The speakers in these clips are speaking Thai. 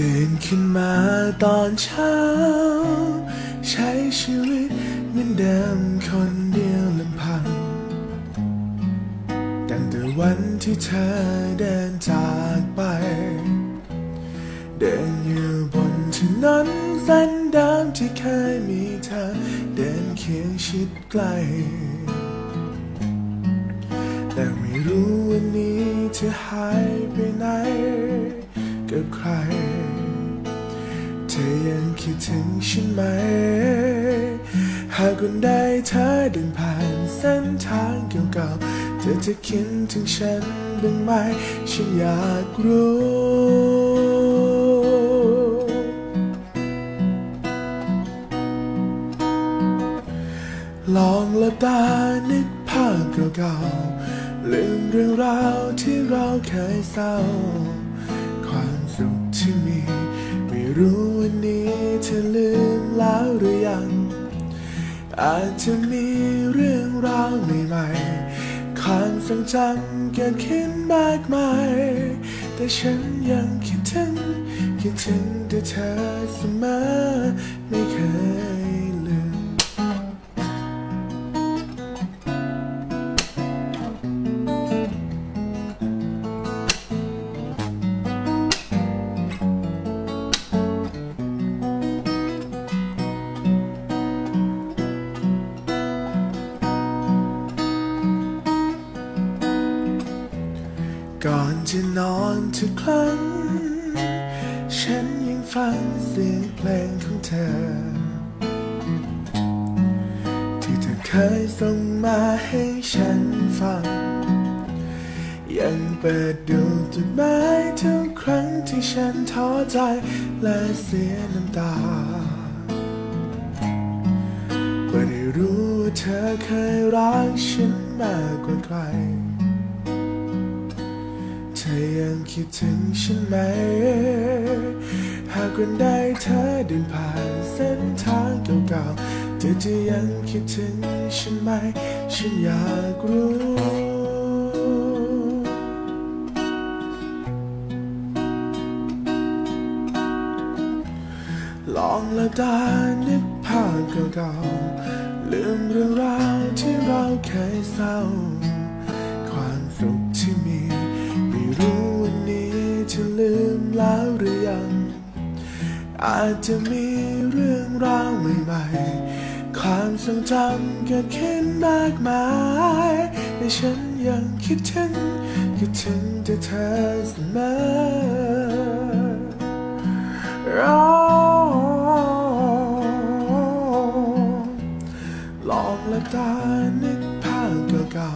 ขึ้นมาตอนเช้า ใช้ชีวิตเหมือนเดิมคนเดียวลำพังตั้งแต่วันที่เธอเดินจากไป เดินอยู่บนถนนเส้นเดิมที่เคยมีเธอ เดินเคียงชิดใกล้แต่ไม่รู้วันนี้เธอหายไปไหนกับใคร อยังคิดถึงฉันไหม หากวันใดเธอเดินผ่านเส้นทางเก่าๆเธอจะคิดถึงฉันบ้างไหม ฉันอยากรู้ลองหลับตานึกภาพเก่าๆลืมเรื่องราวที่เราเคยเศร้า ความสุขที่มีไม่รู้ เธอลืมแล้วหรือยัง อาจจะมีเรื่องราวใหม่ๆความทรงจำเกิดขึ้นมากมาย แต่ฉันยังคิดถึง คิดถึงแต่เธอเสมอไม่เคย ก่อนจะนอนทุกครั้ง ฉันยังฟังเสียงเพลงของเธอ ที่เธอเคยส่งมาให้ฉันฟัง ยังเปิดดูจดหมายทุกครั้งที่ฉันท้อใจและเสียน้ำตาไม่ได้รู้ว่าเธอเคยรักฉันมากกว่าใคร ธอยังคิดถึงฉันไหม หากวันใดเธอเดินผ่านเส้นทางเก่าๆ เธอจะยังคิดถึงฉันไหม ฉันอยากรู้ลองละตานึกภาพเก่าๆลืมเรื่องราวที่เราเคยเศร้า แล้วหรือยัง อาจจะมีเรื่องราวใหม่ๆ ความทรงจำเกิดขึ้นมากมายแต่ฉันยังคิดถึงคิดถึงแต่เธอเสมอลองลับตานึกภาพเก่า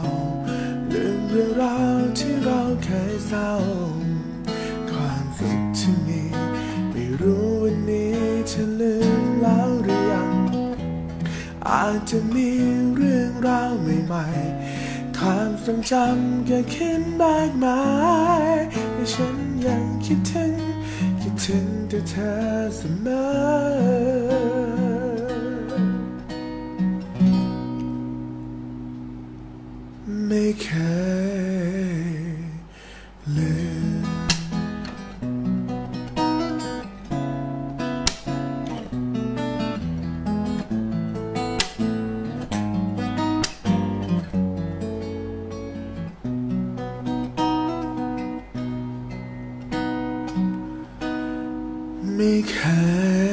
ๆลืมเรื่องราวที่เราเคยเศร้า ที่มี ไม่รู้วันนี้เธอลืมแล้วหรือยัง อาจจะมีเรื่องราวใหม่ๆความทรงจำเกิดขึ้นมากมายแต่ฉันยังคิดถึง คิดถึงแต่เธอเสมอ ไม่เคย